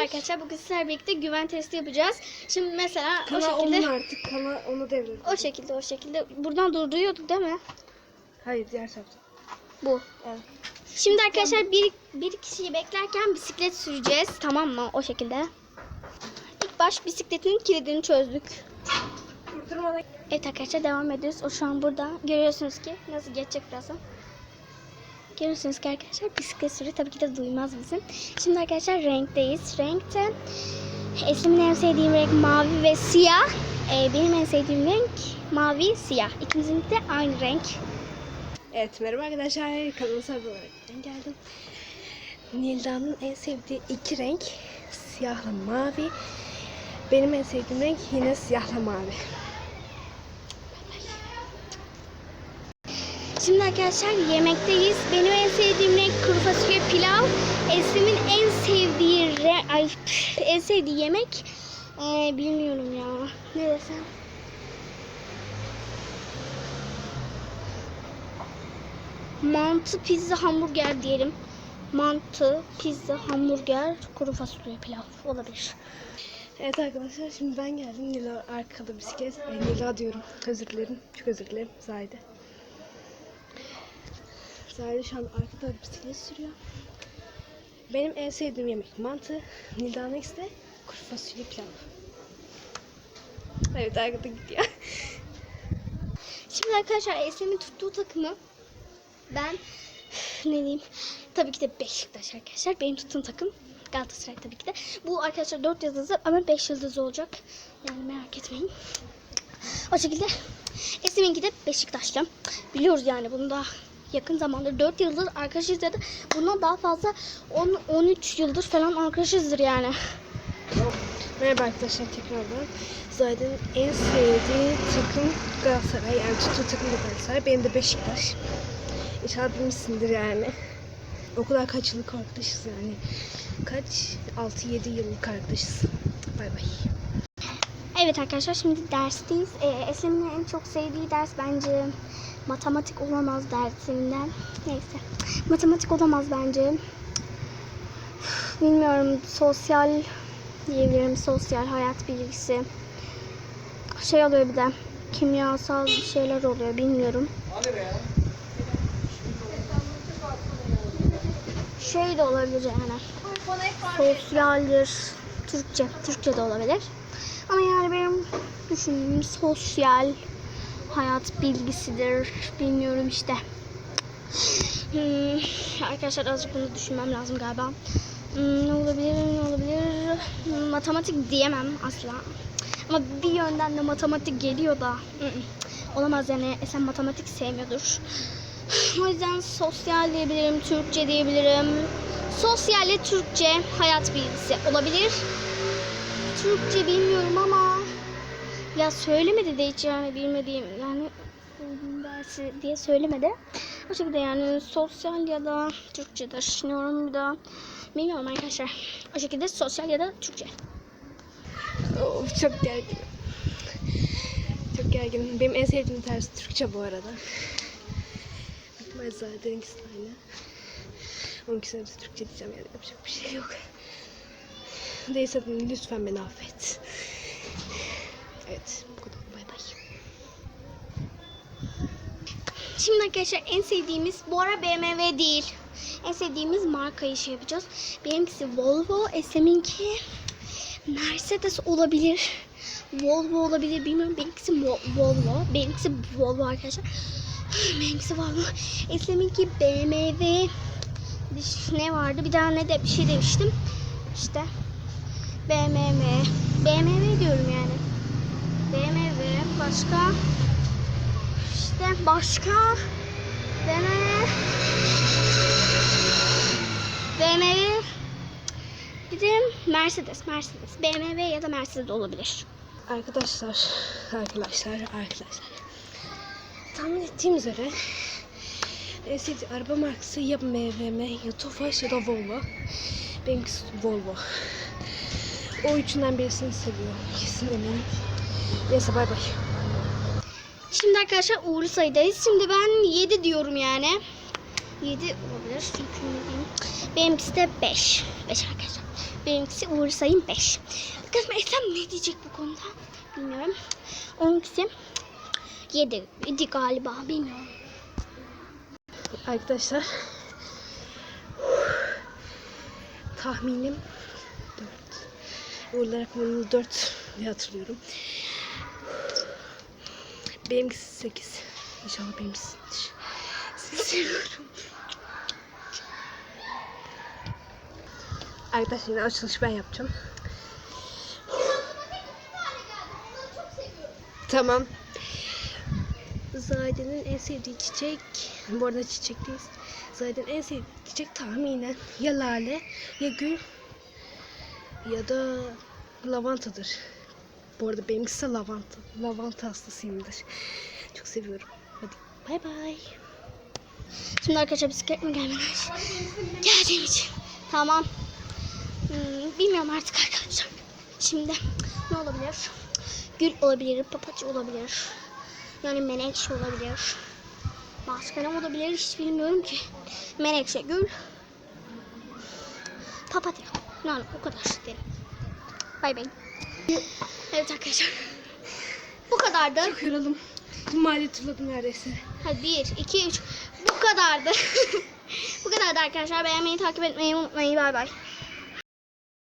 arkadaşlar bugün sizlerle birlikte güven testi yapacağız. Şimdi mesela o Kana şekilde onun artık. Kana onu devredim. o şekilde o şekilde buradan durduruyordu değil mi? Hayır diğer tarafta. Bu. Evet. Şimdi arkadaşlar bir, bir kişiyi beklerken bisiklet süreceğiz. Tamam mı? O şekilde. İlk baş bisikletin kilidini çözdük. Evet arkadaşlar devam ediyoruz. O şu an burada. Görüyorsunuz ki nasıl geçecek birazdan. Görüyorsunuz ki arkadaşlar bisiklet sürüyor. Tabii ki de duymaz bizim. Şimdi arkadaşlar renkteyiz. Renkte Eslem'in en sevdiğim renk mavi ve siyah. Ee, benim en sevdiğim renk mavi, siyah. İkimizin de aynı renk. Evet merhaba arkadaşlar. Kanalıma sabit olarak ben geldim. Nilda'nın en sevdiği iki renk siyahla mavi. Benim en sevdiğim renk yine siyahla mavi. Şimdi arkadaşlar yemekteyiz. Benim en sevdiğim renk kuru fasulye pilav. Eslem'in en sevdiği re ay, en sevdiği yemek ee, bilmiyorum ya. Ne desem? Mantı, pizza, hamburger diyelim. Mantı, pizza, hamburger, kuru fasulye pilav olabilir. Evet arkadaşlar şimdi ben geldim. Nila arkada bisiklet. Nila diyorum. Özür dilerim. Çok özür dilerim. Zahide. Zahide şu an arkada bisiklet sürüyor. Benim en sevdiğim yemek mantı. Nilda'nın ikisi de kuru fasulye pilav. Evet arkada gidiyor. Şimdi arkadaşlar Eslem'in tuttuğu takımı ben ne diyeyim tabii ki de Beşiktaş arkadaşlar. Benim tuttuğum takım Galatasaray tabii ki de. Bu arkadaşlar 4 yıldızlı ama 5 yıldızlı olacak. Yani merak etmeyin. O şekilde Eslem'inki de Beşiktaşlı. Biliyoruz yani bunu da yakın zamanda 4 yıldır arkadaşız ya da bundan daha fazla 10 13 yıldır falan arkadaşızdır yani. Merhaba arkadaşlar tekrardan. Zahide'nin en sevdiği takım Galatasaray. Yani tuttuğu takım da Galatasaray. Benim de Beşiktaş. İnşallah bilmişsindir yani. O kadar kaç yıllık arkadaşız yani. Kaç? 6-7 yıllık arkadaşız. Bay bay. Evet arkadaşlar şimdi dersteyiz. Ee, Eslem'in en çok sevdiği ders bence matematik olamaz dersinden. Neyse. Matematik olamaz bence. Bilmiyorum sosyal diyebilirim. Sosyal hayat bilgisi. Şey oluyor bir de kimyasal bir şeyler oluyor bilmiyorum. Şey de olabilir yani. Sosyaldir. Türkçe. Türkçe de olabilir. Ama yani benim düşündüğüm sosyal hayat bilgisidir. Bilmiyorum işte. Hmm, arkadaşlar azıcık bunu düşünmem lazım galiba. Hmm, ne olabilir, ne olabilir? Hmm, matematik diyemem asla. Ama bir yönden de matematik geliyor da. Hmm, Olamaz yani sen matematik sevmiyordur. O yüzden sosyal diyebilirim, Türkçe diyebilirim. Sosyalle Türkçe hayat bilgisi olabilir. Türkçe bilmiyorum ama ya söylemedi de hiç yani bilmediğim yani dersi diye söylemedi. O şekilde yani sosyal ya da Türkçe düşünüyorum bir daha. Bilmiyorum arkadaşlar. O şekilde sosyal ya da Türkçe. Of çok gerginim. Çok gerginim. Benim en sevdiğim ders Türkçe bu arada. Bitmez zaten ikisi aynı. Onunkisine de Türkçe diyeceğim yani yapacak bir şey yok. Neyse lütfen beni affet. Evet bu kadar bay bay. Şimdi arkadaşlar en sevdiğimiz bu ara BMW değil. En sevdiğimiz markayı şey yapacağız. Benimkisi Volvo, Eslem'inki Mercedes olabilir. Volvo olabilir bilmiyorum. Benimkisi Mo- Volvo. Benimkisi Volvo arkadaşlar. Benimkisi Volvo. Eslem'inki BMW. Ne vardı? Bir daha ne de bir şey demiştim. İşte BMW. BMW diyorum yani. BMW başka işte başka BMW BMW bir de Mercedes Mercedes BMW ya da Mercedes olabilir. Arkadaşlar, arkadaşlar, arkadaşlar. Tahmin ettiğim üzere en araba markası ya BMW ya Tofaş ya da Volvo. Benimkisi Volvo. O üçünden birisini seviyorum. Kesin eminim. Neyse bay bay. Şimdi arkadaşlar uğurlu sayıdayız. Şimdi ben 7 diyorum yani. 7 olabilir çünkü. Benimkisi de 5. 5 arkadaşlar. Benimkisi Uğur Sayın 5. Bakalım Esem ne diyecek bu konuda? Bilmiyorum. Onunkisi 7 idi galiba. Bilmiyorum. Arkadaşlar tahminim 4. Uğurlar rakamını 4 diye hatırlıyorum. Benimkisi 8. İnşallah benimkisidir. Sizi seviyorum. Arkadaşlar açılış ben yapacağım. Tamam. Zahide'nin en sevdiği çiçek, bu arada çiçekteyiz. Zahide'nin en sevdiği çiçek tahminen ya lale, ya gül, ya da lavantadır. Bu arada benimkisi de lavanta. Lavanta hastasıyımdır. Çok seviyorum. Hadi bay bay. Şimdi arkadaşlar bisiklet mi gelmeler? Geldiğim için. Tamam. Hmm, bilmiyorum artık arkadaşlar. Şimdi ne olabilir? Gül olabilir, papatya olabilir. Yani menekşe olabilir. Başka ne olabilir hiç bilmiyorum ki. Menekşe, gül, papatya. Yani o kadar derim. Bay bay. Evet arkadaşlar. Bu kadardı. Çok yoruldum. Tüm mahalle turladım neredeyse. Hadi bir, iki, üç. Bu kadardı. Bu kadardı arkadaşlar. Beğenmeyi, takip etmeyi unutmayın. Bay bay.